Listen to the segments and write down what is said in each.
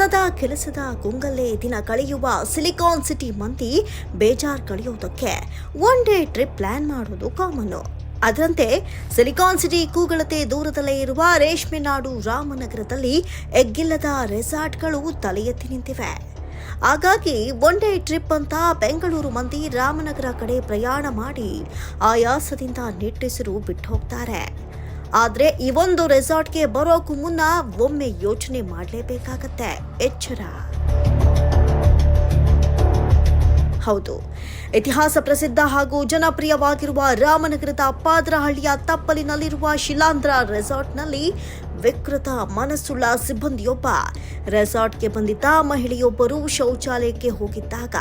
ಸದಾ ಕೆಲಸದ ಗುಂಗಲ್ಲೇ ದಿನ ಕಳೆಯುವ ಸಿಲಿಕಾನ್ ಸಿಟಿ ಮಂದಿ ಬೇಜಾರ್ ಕಳೆಯೋದಕ್ಕೆ ಒನ್ ಡೇ ಟ್ರಿಪ್ ಪ್ಲಾನ್ ಮಾಡೋದು ಕಾಮನ್ನು ಅದರಂತೆ ಸಿಲಿಕಾನ್ ಸಿಟಿ ಕೂಗಳತೆ ದೂರದಲ್ಲೇ ಇರುವ ರೇಷ್ಮೆ ನಾಡು ರಾಮನಗರದಲ್ಲಿ ಎಗ್ಗಿಲ್ಲದ ರೆಸಾರ್ಟ್ಗಳು ತಲೆ ನಿಂತಿವೆ. ಹಾಗಾಗಿ ಒನ್ ಡೇ ಟ್ರಿಪ್ ಅಂತ ಬೆಂಗಳೂರು ಮಂದಿ ರಾಮನಗರ ಕಡೆ ಪ್ರಯಾಣ ಮಾಡಿ ಆಯಾಸದಿಂದ ನಿಟ್ಟಿಸಿರು ಬಿಟ್ಟು ಹೋಗ್ತಾರೆ ಆದ್ರೆ ಈ ಒಂದು ರೆಸಾರ್ಟ್ಗೆ ಬರೋಕ್ಕೂ ಮುನ್ನ ಒಮ್ಮೆ ಯೋಚನೆ ಮಾಡಲೇಬೇಕಾಗತ್ತೆ. ಎಚ್ಚರ. ಹೌದು. ಇತಿಹಾಸ ಪ್ರಸಿದ್ಧ ಹಾಗೂ ಜನಪ್ರಿಯವಾಗಿರುವ ರಾಮನಗರದ ಪಾದ್ರಹಳ್ಳಿಯ ತಪ್ಪಲಿನಲ್ಲಿರುವ ಶಿಲಾಂಧ್ರ ರೆಸಾರ್ಟ್ನಲ್ಲಿ ವಿಕೃತ ಮನಸ್ಸುಳ್ಳ ಸಿಬ್ಬಂದಿಯೊಬ್ಬ. ರೆಸಾರ್ಟ್ಗೆ ಬಂದಿದ್ದ ಮಹಿಳೆಯೊಬ್ಬರು ಶೌಚಾಲಯಕ್ಕೆ ಹೋಗಿದ್ದಾಗ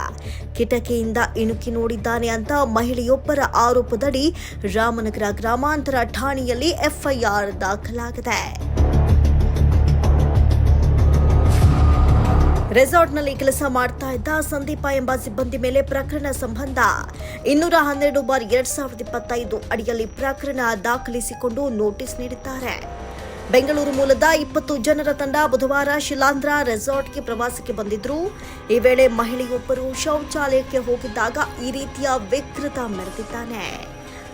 ಕಿಟಕಿಯಿಂದ ಇಣುಕಿ ನೋಡಿದ್ದಾನೆ ಅಂತ ಮಹಿಳೆಯೊಬ್ಬರ ಆರೋಪದಡಿ ರಾಮನಗರ ಗ್ರಾಮಾಂತರ ಠಾಣೆಯಲ್ಲಿ ಎಫ್ಐಆರ್ ದಾಖಲಾಗಿದೆ. ರೆಸಾರ್ಟ್ನಲ್ಲಿ ಕೆಲಸ ಮಾಡ್ತಾ ಇದ್ದ ಸಂದೀಪ ಎಂಬ ಸಿಬ್ಬಂದಿ ಮೇಲೆ ಪ್ರಕರಣ ಸಂಬಂಧ ಇನ್ನೂರ ಹನ್ನೆರಡು ಬಾರ್ ಎರಡ್ ಸಾವಿರದ ಇಪ್ಪತ್ತೈದು ಅಡಿಯಲ್ಲಿ ಪ್ರಕರಣ ದಾಖಲಿಸಿಕೊಂಡು ನೋಟಿಸ್ ನೀಡಿದ್ದಾರೆ. ಬೆಂಗಳೂರು ಮೂಲದ ಇಪ್ಪತ್ತು ಜನರ ತಂಡ ಬುಧವಾರ ಶಿಲಾಂಧ್ರ ರೆಸಾರ್ಟ್ಗೆ ಪ್ರವಾಸಕ್ಕೆ ಬಂದಿದ್ರು. ಈ ವೇಳೆ ಮಹಿಳೆಯೊಬ್ಬರು ಶೌಚಾಲಯಕ್ಕೆ ಹೋಗಿದ್ದಾಗ ಈ ರೀತಿಯ ವಿಕೃತ ಮೆರೆದಿದ್ದಾನೆ.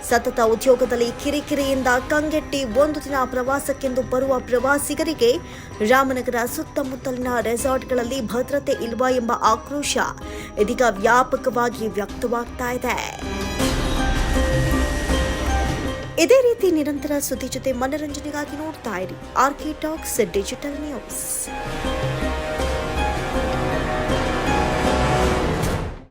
ಸತತ ಉದ್ಯೋಗದಲ್ಲಿ ಕಿರಿಕಿರಿಯಿಂದ ಕಂಗೆಟ್ಟಿ ಒಂದು ದಿನ ಪ್ರವಾಸಕ್ಕೆಂದು ಬರುವ ಪ್ರವಾಸಿಗರಿಗೆ ರಾಮನಗರ ಸುತ್ತಮುತ್ತಲಿನ ರೆಸಾರ್ಟ್ಗಳಲ್ಲಿ ಭದ್ರತೆ ಇಲ್ವ ಎಂಬ ಆಕ್ರೋಶ ಇದೀಗ ವ್ಯಾಪಕವಾಗಿ ವ್ಯಕ್ತವಾಗ್ತಾ ಇದೆ. ಇದೇ ರೀತಿ ನಿರಂತರ ಸುದ್ದಿ ಜೊತೆ ಮನರಂಜನೆಗಾಗಿ ನೋಡ್ತಾ ಇರಿ ಆರ್ಕಿಟಾಕ್ಸ್ ಡಿಜಿಟಲ್ ನ್ಯೂಸ್.